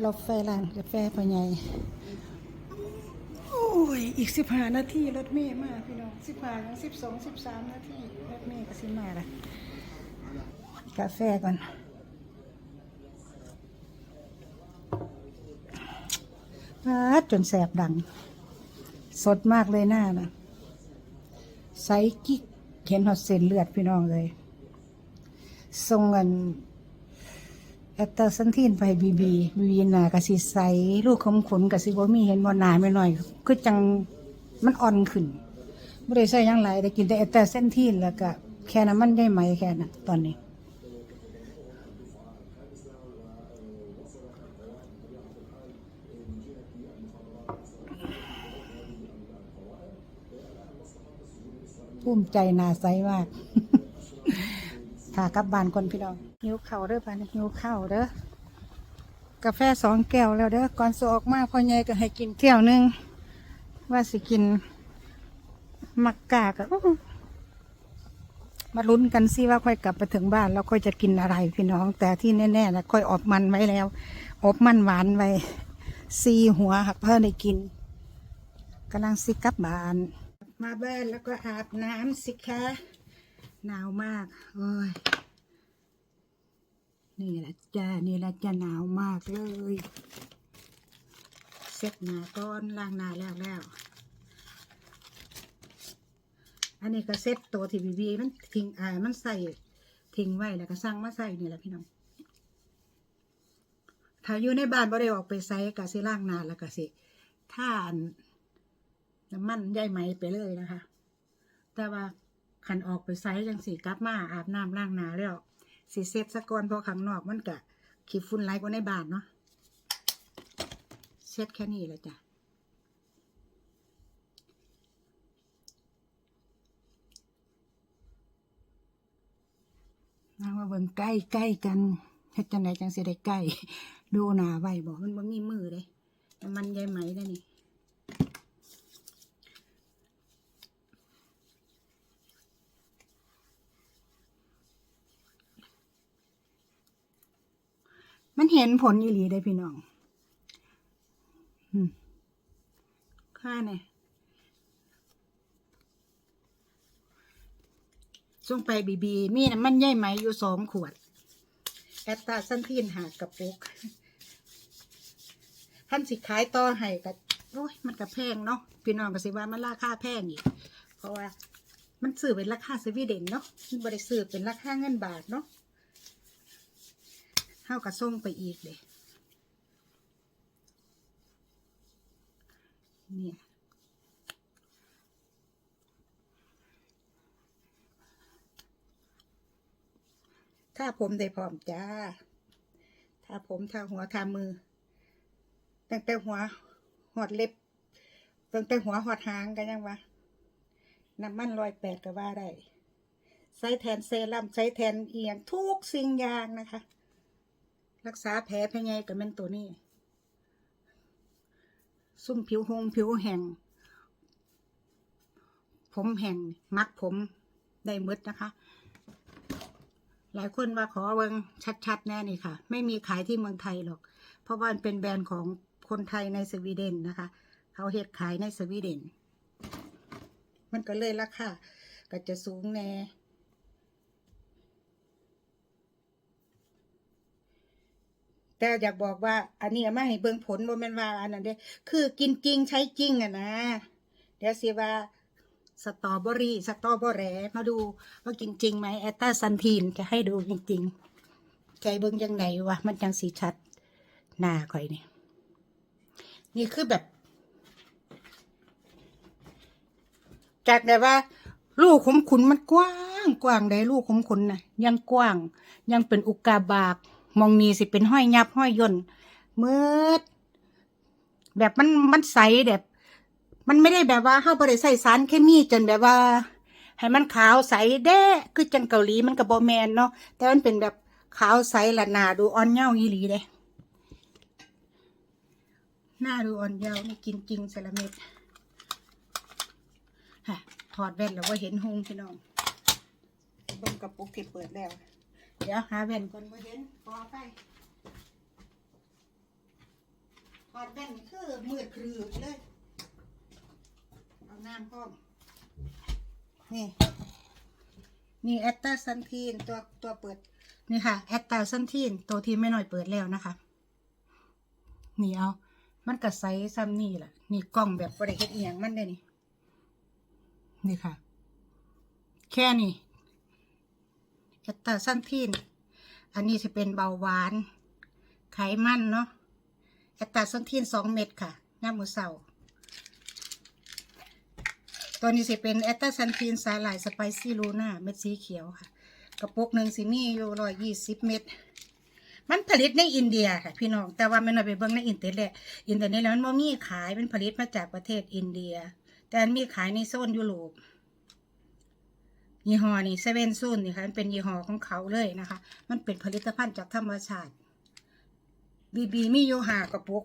เราแฟร้านกาแฟพ่อใหญ่โอ้ย อีกสิบห้านาทีรถเมย์มาพี่น้องสิบห้าถึงสิบสองสิบสามนาทีรถเมย์ก็สิมาละกาแฟก่อนปาจนแสบดัง สดมากเลยหน้านะใสกิ๊กเห็นหอดเส้นเลือดพี่น้องเลยทรงเงิน แอตเตอร์สันทีนไปบีบีบีบีหนากะสิใสลูกขมขนกะสิบ่มีเห็นบ่หนาไม่หน่อยคือจังมันอ่อนขึ้นบ่ได้ใส่ยังหลายแต่กินแต่แอตเตอร์เส้นทีนแล้วก็แค่นั้นมันได้ไหมแค่นั้นตอนนี้ภูมิใจนาใสมากถ้ากลับบ้านคนพี่น้อง หิวข้าวเด้อปานหิวข้าวเด้อกาแฟสองแก้วแล้วเด้อก่อนสออกมาพ่อใหญ่ก็ให้กินแก้วหนึงว่าสิกิน มักกาก็มาลุ้นกันสิว่าค่อยกลับไปถึงบ้าน แล้วค่อยจะกินอะไรพี่น้อง แต่ที่แน่ๆนะค่อยอบมันไว้แล้วอบมันหวานไว้ซีหัวหักเพื่อได้กินกำลังสิกลับบ้าน มาบ้านแล้วก็อาบน้ำสิคะหนาวมากโอ้ย นี่แหละจ้า นี่แหละจะหนาวมากเลยเซ็ตหนาก้อนล้างหนาแล้วแล้ว อันนี้ก็เซ็ตตัวทีวีบีมันทิ้งอ่ามันใส่ทิ้งไว้แล้วก็สร้างมาใส่นี่แหละพี่น้อง ถ้าอยู่ในบ้านบ่ได้ออกไปใส่ก็สิล้างหนาแล้วก็สิท่านน้ำมันใยไหมไปเลยนะคะ แต่ว่าขันออกไปไซส์จังสีกลับมาอาบน้ำล้างหนาแล้ว สีเซ็ตสะก่อนพอข้างนอกมันกะขี้ฝุ่นไหลกว่าในบ้านเนาะเซ็ตแค่นี้แหละจ้ะนั่งมาเบิ่งใกล้ใกล้กันเฮ็ดจังไดจังสิได้ใกล้ ดูหนาไว้บอกมันบ่มีมือเลยมันใยไหมได้นี่ มันเห็นผลอีหลีได้พี่น้องอืมค่าเนี่ยส่งไปบีบี มีน้ำมันใยไหมอยู่สองขวด แอตตาสันทีนหากระปุกท่านสิขายต่อให้กับโอ้ยมันก็แพงเนาะพี่น้องก็สิว่ามันราคาแพงอีก เพราะว่ามันซื้อเป็นราคาสวีเดนเนาะมันบริซื้อเป็นราคาเงินบาทเนาะ เท่ากับส่งไปอีกเลยเนี่ยถ้าผมได้พร้อมจ้า ถ้าผมถ้าหัวทามือ ตั้งแต่หัวหอดเล็บ ตั้งแต่หัวหอดหางกันยังวะน้ำมันลอยแปดก็ว่าได้ ใช้แทนเซรั่มใช้แทนเอียงทุกสิ่งอย่างนะคะ รักษาแผลแผลไงกับมันตัวนี้ ซุ่มผิวหงผิวแห้งผมแห้งมัดผมได้หมดนะคะ หลายคนว่าขอเบิงชัด ๆ แน่นี่ค่ะ ไม่มีขายที่เมืองไทยหรอก เพราะว่ามันเป็นแบรนด์ของคนไทยในสวีเดนนะคะ เขาเฮ็ดขายในสวีเดน มันก็เลยราคาก็จะสูงแน่ แต่อยากบอกว่าอันนี้ไม่ให้เบิ่งผลโมเมนว่าอันนั้นเด้คือกินจริงใช้จริงอะนะ เดี๋ยวสิว่าสตรอเบอรี่สตรอเบอแหรมาดูว่ากินจริงไหมแอตตาซันทีนจะให้ดูจริงๆใจเบิ่งยังไงวะมันจังสีชัดหน้าข่อยนี่นี่คือแบบ จากแบบว่า ลูกขมขุนมันกว้าง กว้างได้ลูกขมขุนนะยังกว้าง ยังเป็นอุกกาบาก มองนีสิเป็นห้อยยับห้อยย่นมืดแบบมันมันใสแบบ มันไม่ได้แบบว่าเข้าไปได้ใส่สารเคมีจนแบบว่า ให้มันขาวใสแด้คือจังเกาหลีมันกับบอแมนเนาะแต่มันเป็นแบบขาวใสละหนาดูอ่อนเย้าอีหลีเลยหน้าดูอ่อนเย้านี่กินจริงสละเม็ดฮะถอดแว่นแล้วว่าเห็นหงพี่น้องเบิ่งกระปุกที่เปิดแล้ว เดี๋ยวหาแว่นก่อนว่าเห็นพอไปอดแว่นคือมืดครืดเลย เอาน้ำพ้อมนี่นี่แอตตาซันทีนตัวตัวเปิด นี่ค่ะแอตตาซันทีนตัวที่ไม่น้อยเปิดแล้วนะคะ นี่เอา มันก็ใสซ้ำนี่แหละนี่กล้องแบบบริเฮ็ดเอียงมันได้นี่ นี่ค่ะ แค่นี้ แอตตาซันทีน อันนี้จะเป็นเบาหวาน ไขมันเนาะแอตตาซันทีนสองเม็ดค่ะน้ำมือเสาตัวนี้สิเป็นแอตตาซันทีนสาหร่ายสไปซี่ลูน่าเม็ดสีเขียวค่ะ กระปุกหนึ่งสิมีอยู่ร้อยยี่สิบเม็ดมันผลิตในอินเดียค่ะพี่น้อง แต่ว่ามันไปเบิ่งในอินเทอร์เน็ตอินเทอร์เน็ตแล้วมันมีขายมันผลิตมาจากประเทศอินเดีย แต่มีขายในโซนยุโรป ยี่ห้อนี่เซเว่นซูนนี่ค่ะมันเป็นยี่ห้อของเขาเลยนะคะ มันเป็นผลิตภัณฑ์จากธรรมชาติบีบีมีอยู่หากระปุก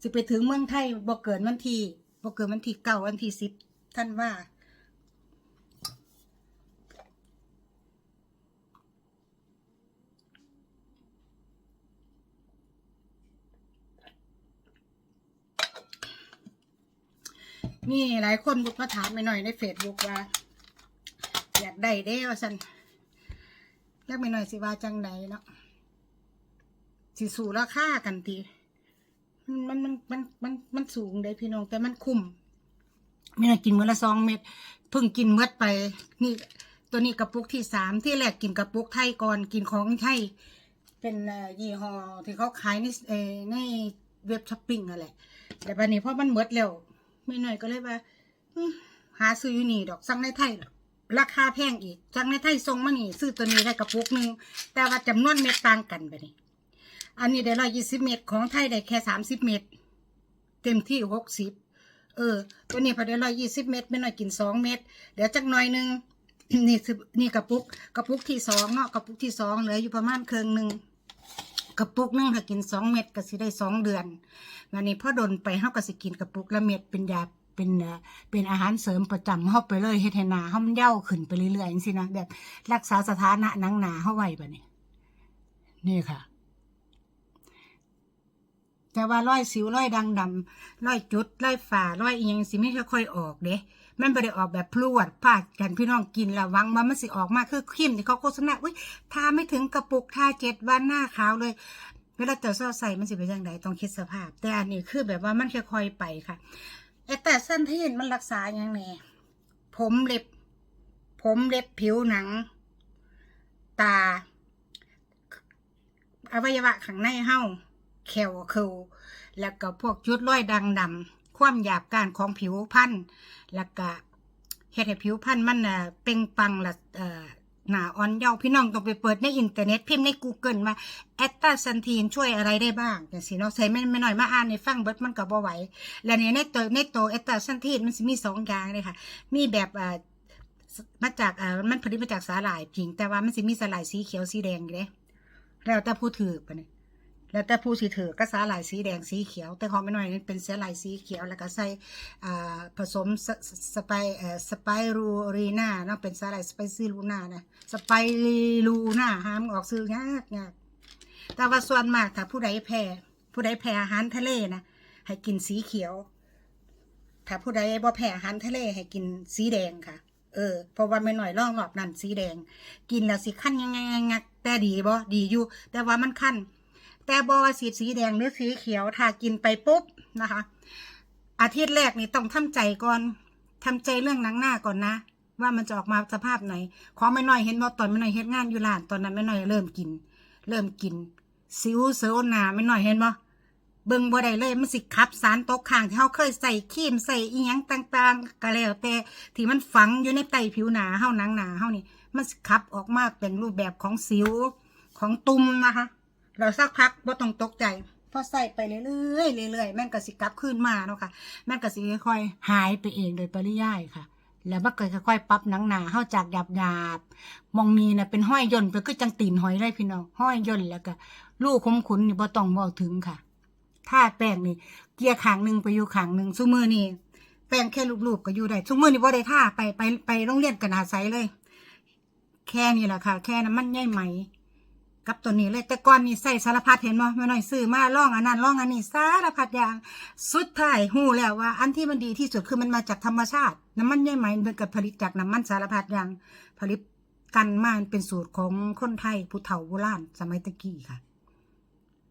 สิไปถึงเมืองไทยบ่เกินวันที่บ่เกินวันที่เก้าวันที่สิบท่านว่ามีหลายคนบุกมาถามไปหน่อยในเฟซบุ๊กว่า อยากได้เด้ว่าสันเรียกไปหน่อยสิว่าจังใดเนาะสิสู่ราคากันทีมันมันมันมันมันมันสูงเลยพี่น้อง แต่มันคุ้มไม่ได้กินมื้อละสองเม็ดเพิ่งกินเมื่อไป นี่ตัวนี้กระปุกที่สามที่แรกกินกระปุกไทยก่อนกินของไทยเป็นยี่ห้อที่เขาขายในในเว็บช้อปปิ้งนั่นแต่บัดนี้เพราะมันหมดแล้วไม่หน่อยก็เลยว่าหาซื้ออยู่นี่ดอกสั่งในไทยดอก ราคาแพงอีกสั่งในไทยส่งมานี่ซื้อตัวนี้ได้กระปุกหนึ่งแต่ว่าจำนวนเม็ดต่างกันไปนี่อันนี้ได้ร้อยยี่สิบเม็ดของไทยได้แค่สามสิบเม็ดเต็มที่หกสิบเออ ตัวนี้พอได้ร้อยยี่สิบเม็ดไม่น้อยกินสองเม็ดเดี๋ยวจักหน่อยหนึ่งนี่คือนี่กระปุกกระปุกที่สองเนาะกระปุกที่สองเหลืออยู่ประมาณเครึ่งหนึ่งกระปุกนึงถ้ากินสองเม็ดก็สิได้สองเดือนวันนี้พ่อดนไปเฮาก็สิกินกระปุกละเม็ดเป็นยา เป็นเป็นอาหารเสริมประจำเฮาไปเลยเฮ็ดให้หนาเฮามันเย้าขึ้นไปเรื่อยๆจังซี่นะแบบรักษาสถานะหนังหนาเฮาไว้บัดนี้นี่ค่ะ แต่ว่าร้อยสิวร้อยดังดำร้อยจุดร้อยฝ่าร้อยอียงสิไม่ค่อยออกเด้มันไม่ได้ออกแบบพลวดพาดกันพี่น้องกินแล้ววังว่ามันสิออกมากคือครีมที่เขาโฆษณาอุ้ยทาไม่ถึงกระปุกทาเจ็ดวันหน้าขาวเลยเวลาเจอเศร้าใส่มันสิเป็นยังไงต้องคิดสภาพ แต่อันนี้คือแบบว่ามันค่อยๆไปค่ะ ไอ้แต่สั้นที่เห็นมันรักษาอย่างไงผมเล็บ ผมเล็บผิวหนัง ตา อวัยวะข้างในเห้าแขวคิวแล้วก็พวกจุดรอยดังดำความหยาบการของผิวพรรณแล้วก็เฮ็ดให้ผิวพรรณมันน่ะเป่งปังละเอ่อ หนาอ่อนเยาพี่น้องต้องไปเปิดในอินเทอร์เน็ตพิมพ์ใน Google มาแอตตาซันทีนช่วยอะไรได้บ้างแต่สิเนาะใส่ไม่ไม่หน่อยมาอ่านในฟังเบิร์ดมันก็บ่ไหว แล้วเนี่ยในตัวในตัวแอตตาซันทีนมันมีสองอย่างเลยค่ะ มีแบบอ่ามาจากอ่ามันผลิตมาจากสาหร่ายจริง แต่ว่ามันสิมีสาหร่ายสีเขียวสีแดงอยู่เด้แล้วแต่ผู้ถือปะเนี่ย แล้วแต่ผู้สิถือก็สาหร่ายสีแดงสีเขียว แต่ของไม่น้อยนี่เป็นสาหร่ายสีเขียว แล้วก็ใส่ผสมสสสไปสไปรูรีน่าเนาะเป็นสาหร่ายสไปซี่ลูน่านะสไปรูน่าห้ามออกซื้อยากยากแต่ว่าส่วนมากถ้าผู้ใดแพ้ผู้ใดแพ้อาหารทะเลนะให้กินสีเขียว ถ้าผู้ใดบ่แพ้อาหารทะเลให้กินสีแดงค่ะเออเพราะว่าไม่น้อยร่องรอบนั่นสีแดง กินแล้วสิขั้นยังไงงักแต่ดีบ่ดีอยู่ แต่ว่ามันขั้น แต่บว่าสีสีแดงหรือสีเขียวถ้ากินไปปุ๊บนะคะ อาทิตย์แรกนี่ต้องทำใจก่อนทำใจเรื่องหนังหน้าก่อนนะ ว่ามันจะออกมาสภาพไหน ขอไม่น้อยเห็นว่าตอนไม่น้อยเฮ็ดงานอยู่ร้านตอนนั้นไม่น้อยเริ่มกิน เริ่มกินสิวเสือหนาไม่น้อยเห็นบ่เบิ่งบ่ได้เลยมันสิขับสารตกค้างที่เฮาเคยใส่ครีมใส่อีหยังต่างๆก็แล้วแต่ที่มันฝังอยู่ในไตผิวหนาเฮาหนังหนาเฮานี่มันสิขับออกมาเป็นรูปแบบของสิวของตุ่มนะคะ เราสักพักบ่ต้องตกใจพอใส่ไปเรื่อยๆเรื่อยๆแม่นก็สิกลับคืนมาเนาะค่ะแม่นก็สิค่อยๆหายไปเองโดยปริยายค่ะ แล้วมันก็ค่อยๆปรับหนังหนาเฮาจากหยาบๆมองมีน่ะเป็นห้อยย่นไปคือจังตีนหอยเลยพี่น้องห้อยย่นแล้วก็ลูกคมขุนนี่บ่ต้องบอกถึงค่ะถ้าแป้งนี่ เกลี่ยขางหนึ่งไปอยู่ขางหนึ่งซุมือนี่แป้งแค่รูปๆก็อยู่ได้ซุมือนี่บ่ได้ท่าไปไปไปโรงเรียนกันหาไซเลย แค่นี้แหละค่ะ แค่น้ำมันใยไหม กับตัวนี้เลยแต่ก่อนนี่ใส่สารพัดเห็นบ่แม่น้อยซื้อมาล่องอันนั้นล่องอันนี้สารพัดอย่างสุดท้ายหูแล้วว่า อันที่มันดีที่สุดคือมันมาจากธรรมชาติ น้ำมันใยไหมมันเกิดผลิตจากน้ำมันสารพัดอย่างผลิตกันมาเป็นสูตรของคนไทยผู้เฒ่าโบราณสมัยตะกี้ค่ะ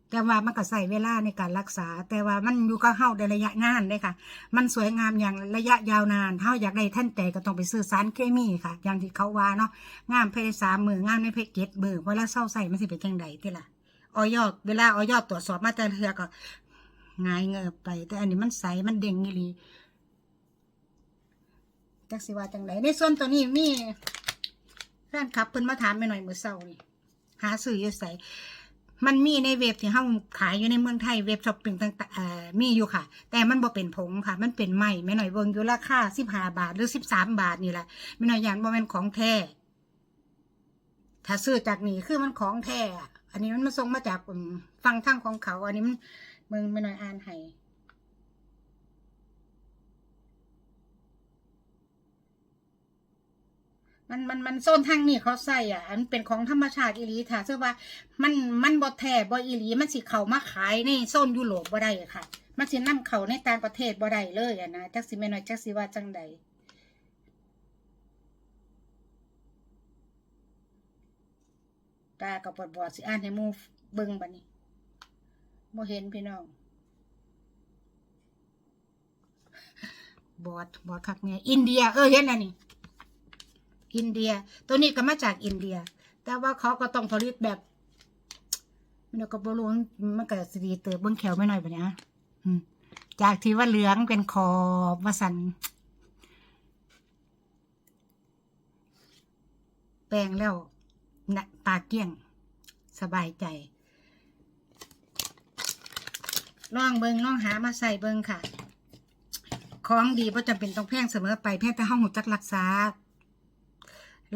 แต่ว่ามันก็ใส่เวลาในการรักษา แต่ว่ามันอยู่กับเฮาในระยะงานเลยค่ะ มันสวยงามอย่างระยะยาวนานเฮาอยากได้ท่านใจก็ต้องไปซื้อสารเคมีค่ะ อย่างที่เขาว่าเนาะงามเพศสามมืองามในเพศเจ็ดมือเวลาเศร้าใส่มันสิเป็นจังใดที่ล่ะออยอเวลาออยอตรวจสอบมาแต่เทือก็งายเงบไป แต่อันนี้มันใสมันเด้งอีหลีจักสิว่าจังไดในส่วนตัวนี้มีแฟนคลับเพิ่นมาถามไปหน่อยมื้อเช้านี่หาซื้ออยู่ไส มันมีในเว็บที่เฮาขายอยู่ในเมืองไทยเว็บช้อปปิ้งต่างๆมีอยู่ค่ะ แต่มันบ่เป็นผงค่ะ มันเป็นไม้แม่หน่อยเบิ่งอยู่ราคาสิบห้าบาทหรือสิบสามบาทนี่แหละแม่หน่อยย่านบ่แม่นของแท้ถ้าซื้อจากนี่คือมันของแท้อันนี้มันมาส่งมาจากฝั่งทางของเขา อันนี้มันเมืองแม่หน่อยอ่านให้ มันมันมันโซนทางนี่เขาใส่อะ อันเป็นของธรรมชาติอีหลีถ้าเชื่อว่ามันมันบ่แทบ่อีหลีมันสิเข้ามาขายในโซนยุโรปบ่ได้ค่ะ มันสินำเข้าในต่างประเทศบ่ได้เลยอะนะจักสิแม่น้อยจักสิว่าจังใดตาก็ปวดบอดสิอ่านให้มูเบิ่งบัดนี้บ่เห็นพี่น้อง บอดบอดคักแม่อินเดียเออเห็นอันนี้ อินเดีย ตัวนี้ก็มาจากอินเดีย แต่ว่าเขาก็ต้องผลิตแบบ มันก็บรู้มันก็สีเติบเบิ้งแขวไม่น่อยปะเนี่ยอืมจากที่ว่าเหลืองเป็นขอบว่าสันแปลงแล้วนะตาเกี้ยง สบายใจลองเบิงลองหามาใส่เบิงค่ะ ของดีเพราะจำเป็นต้องแพงเสมอไปแพงแต่ห้องหูจักรักษา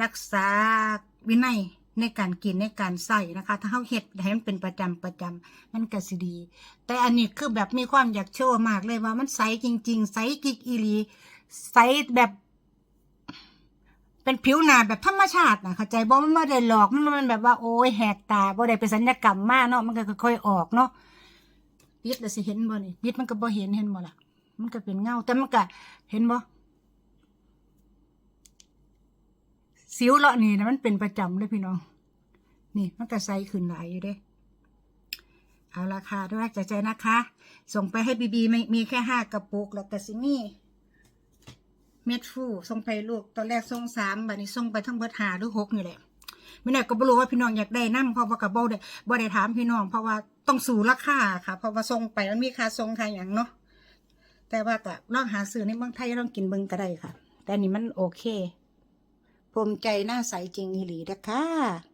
รักษาวินัยในการกินในการใส่นะคะ ถ้าเขาเฮ็ดให้มันเป็นประจำประจำมันก็สิดี แต่อันนี้คือแบบมีความอยากโชว์มากเลยว่ามันใสจริง ๆ ใสกิกอีลีใสแบบ เป็นผิวหนาแบบธรรมชาตินะเข้าใจบ่มันไม่ได้หลอกมันมันแบบว่าโอ้ยแหกตาบ่ได้เป็นสัญญกรรมมากเนาะมันก็ค่อยๆออกเนาะปิดแล้วสิเห็นบ่นี่ปิดมันก็บ่เห็นเห็นบ่ล่ะมันก็เป็นเงาแต่มันก็เห็นบ่ สิวเลาะนี่นะมันเป็นประจำเลยพี่น้อง นี่มันก็ใสขึ้นหลายอยู่เด้ เอาราคาด้วยใจใจนะคะ ส่งไปให้บีบีไม่มีแค่ห้ากระปุกแล้วก็สิมีเม็ดฟูส่งไปลูกตอนแรกส่งสามบัดนี้ส่งไปทั้งเบิดหาหรือหกนี่แหละไม่แน่ก็บ่รู้ว่าพี่น้องอยากได้นั่เพราะว่ากับบ่ได้บ่ได้ถามพี่น้อง เพราะว่าต้องสู่ราคาค่ะ เพราะว่าส่งไปมันมีค่าส่งค่าอย่างเนาะแต่ว่าก็ลองหาซื้อในเมืองไทยลองกินเบิ่งก็ได้ค่ะ แต่นนี่มันโอเค ภูมิใจหน้าใสจริงอีหลีนะคะ